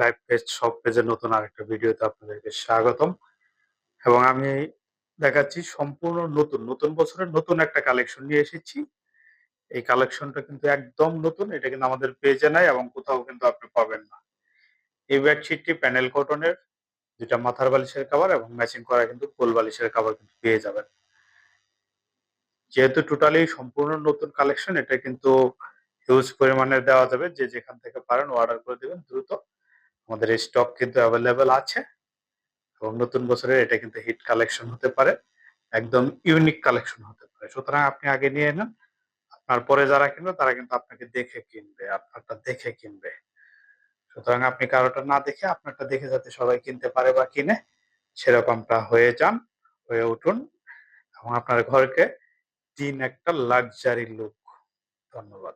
Live page সব পেজের নতুন আরেকটা ভিডিওতে আপনাদেরকে স্বাগতম। এবং আমি দেখাচ্ছি সম্পূর্ণ নতুন নতুন বছরের নতুন একটা কালেকশন নিয়ে এসেছি। এই কালেকশনটা কিন্তু একদম নতুন, এটা কিন্তু আমাদের পেজে নাই এবং কোথাও কিন্তু আপনি পাবেন না। এই বেডশিটটি প্যানেল কটনের যেটা মাথার বালিশের কাভার এবং ম্যাচিং করা কিন্তু কোল বালিশের কাভার কিন্তু পেয়ে যাবেন। যেহেতু টোটালি সম্পূর্ণ নতুন কালেকশন এটা কিন্তু হিউজ পরিমাণে দেওয়া যাবে। যে যেখান থেকে পারেন অর্ডার করে দেবেন, দ্রুত আমাদের এই স্টক কিন্তু অ্যাভেলেবেল আছে। এবং নতুন বছরের এটা কিন্তু হিট কালেকশন হতে পারে, একদম ইউনিক কালেকশন হতে পারে। সুতরাং আপনি আগে নিয়ে নেন, আপনার পরে যারা কিনবে, তারা কিন্তু আপনাকে দেখে কিনবে, আপনারটা দেখে কিনবে। সুতরাং আপনি কারোটা না দেখে, আপনারটা দেখে যাতে সবাই কিনতে পারে বা কিনে, সেরকমটা হয়ে যান, হয়ে উঠুন। এবং আপনার ঘরকে দিন একটা লাক্সারি লুক ধন্যবাদ।